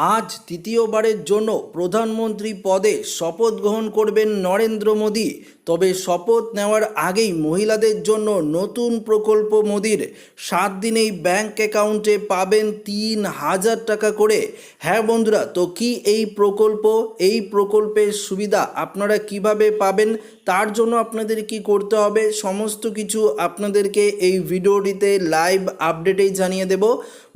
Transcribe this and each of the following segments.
আজ তৃতীয়বারের জন্য প্রধানমন্ত্রী পদে শপথ গ্রহণ করবেন নরেন্দ্র মোদী। তবে শপথ নেওয়ার আগেই মহিলাদের জন্য নতুন প্রকল্প মোদির। সাত দিনেই ব্যাংক অ্যাকাউন্টে পাবেন তিন হাজার টাকা করে। হ্যাঁ বন্ধুরা, তো কি এই প্রকল্প, এই প্রকল্পের সুবিধা আপনারা কীভাবে পাবেন তার জন্য আপনাদের কি করতে হবে? সমস্ত কিছু আপনাদেরকে এই ভিডিওটিতে লাইভ আপডেটেই জানিয়ে দেব।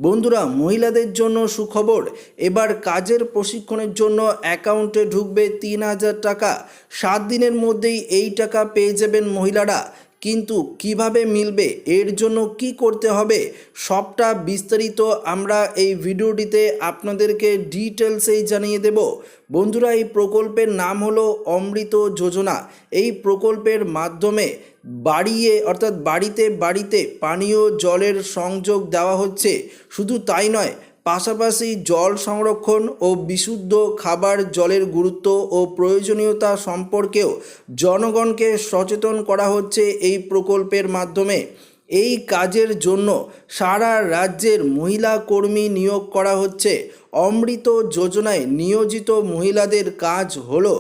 বন্ধুরা, মহিলাদের জন্য সুখবর, এবার কাজের প্রশিক্ষণের জন্য অ্যাকাউন্টে ঢুকবে তিন হাজার টাকা। সাত দিনের মধ্যেই এই টাকা পেয়ে যাবেন মহিলারা। কিন্তু কীভাবে মিলবে, এর জন্য কি করতে হবে, সবটা বিস্তারিত আমরা এই ভিডিওটিতে আপনাদেরকে ডিটেলসেই জানিয়ে দেব। বন্ধুরা, এই প্রকল্পের নাম হলো অমৃত যোজনা। এই প্রকল্পের মাধ্যমে বাড়িয়ে, অর্থাৎ বাড়িতে বাড়িতে পানীয় জলের সংযোগ দেওয়া হচ্ছে। শুধু তাই নয় পাশাপাশি জল সংরক্ষণ ও বিশুদ্ধ খাবার জলের গুরুত্ব ও প্রয়োজনীয়তা সম্পর্কেও জনগণকে সচেতন করা হচ্ছে এই প্রকল্পের মাধ্যমে। এই কাজের জন্য সারা রাজ্যের মহিলা কর্মী নিয়োগ করা হচ্ছে। অমৃত যোজনায় নিয়োজিত মহিলাদের কাজ হলো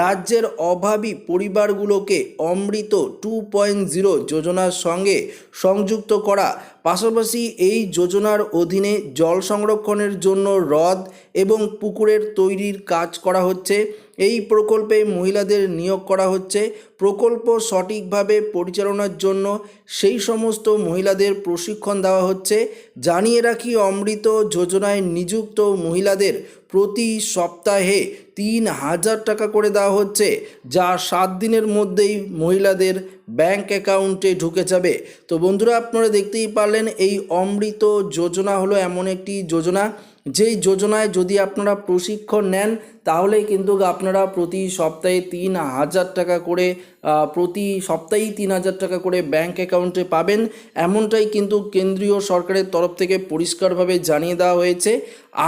রাজ্যের অভাবী পরিবারগুলোকে অমৃত টু পয়েন্ট জিরো যোজনার সঙ্গে সংযুক্ত করা, পাশাপাশি এই যোজনার অধীনে জল সংরক্ষণের জন্য হ্রদ এবং পুকুরের তৈরির কাজ করা হচ্ছে। এই প্রকল্পে মহিলাদের নিয়োগ করা হচ্ছে। প্রকল্প সঠিকভাবে পরিচালনার জন্য সেই সমস্ত মহিলাদের প্রশিক্ষণ দেওয়া হচ্ছে। জানিয়ে রাখি, অমৃত যোজনায় নিযুক্ত মহিলাদের প্রতি সপ্তাহে তিন হাজার টাকা করে দেওয়া হচ্ছে, যা সাত দিনের মধ্যেই মহিলাদের ব্যাংক অ্যাকাউন্টে ঢুকে যাবে। তো বন্ধুরা, আপনারা দেখতেই পারলেন, এই অমৃত যোজনা হলো এমন একটি যোজনা। যেই যোজনায় যদি আপনারা প্রশিক্ষণ নেন তাহলে কিন্তু আপনারা প্রতি সপ্তাহে তিন হাজার টাকা করে প্রতি সপ্তাহেই তিন হাজার টাকা করে ব্যাংক অ্যাকাউন্টে পাবেন। এমনটাই কিন্তু কেন্দ্রীয় সরকারের তরফ থেকে পরিষ্কারভাবে জানিয়ে দেওয়া হয়েছে।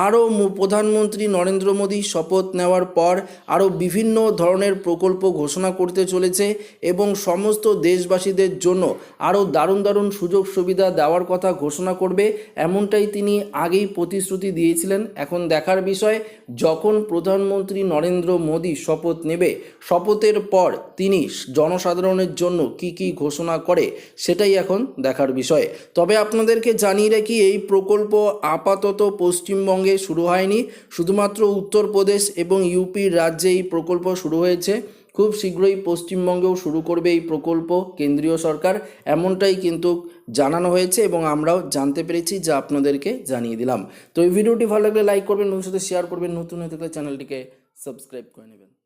আরও প্রধানমন্ত্রী নরেন্দ্র মোদী শপথ নেওয়ার পর আরও বিভিন্ন ধরনের প্রকল্প ঘোষণা করতে চলেছে এবং সমস্ত দেশবাসীদের জন্য আরও দারুণ দারুণ সুযোগ সুবিধা দেওয়ার কথা ঘোষণা করবে। এমনটাই তিনি আগেই প্রতিশ্রুতি দিয়েছিলেন। এখন দেখার বিষয়, যখন প্রধানমন্ত্রী নরেন্দ্র মোদী শপথ নেবে, শপথের পর তিনি জনসাধারণের জন্য কি কি ঘোষণা করে, সেটাই এখন দেখার বিষয়। তবে আপনাদেরকে জানিয়ে রাখি, এই প্রকল্প আপাতত পশ্চিমবঙ্গে শুরু হয়নি। শুধুমাত্র উত্তরপ্রদেশ এবং ইউপির রাজ্যে এই প্রকল্প শুরু হয়েছে। খুব শীঘ্রই পশ্চিমবঙ্গেও শুরু করবে এই প্রকল্প কেন্দ্রীয় সরকার। এমনটাই কিন্তু জানানো হয়েছে এবং আমরাও জানতে পেরেছি, যা আপনাদেরকে জানিয়ে দিলাম। তো এই ভিডিওটি ভালো লাগলে লাইক করবেন, ভবিষ্যতে শেয়ার করবেন। নতুন হয়ে থাকলে চ্যানেলটিকে সাবস্ক্রাইব করে নেবেন।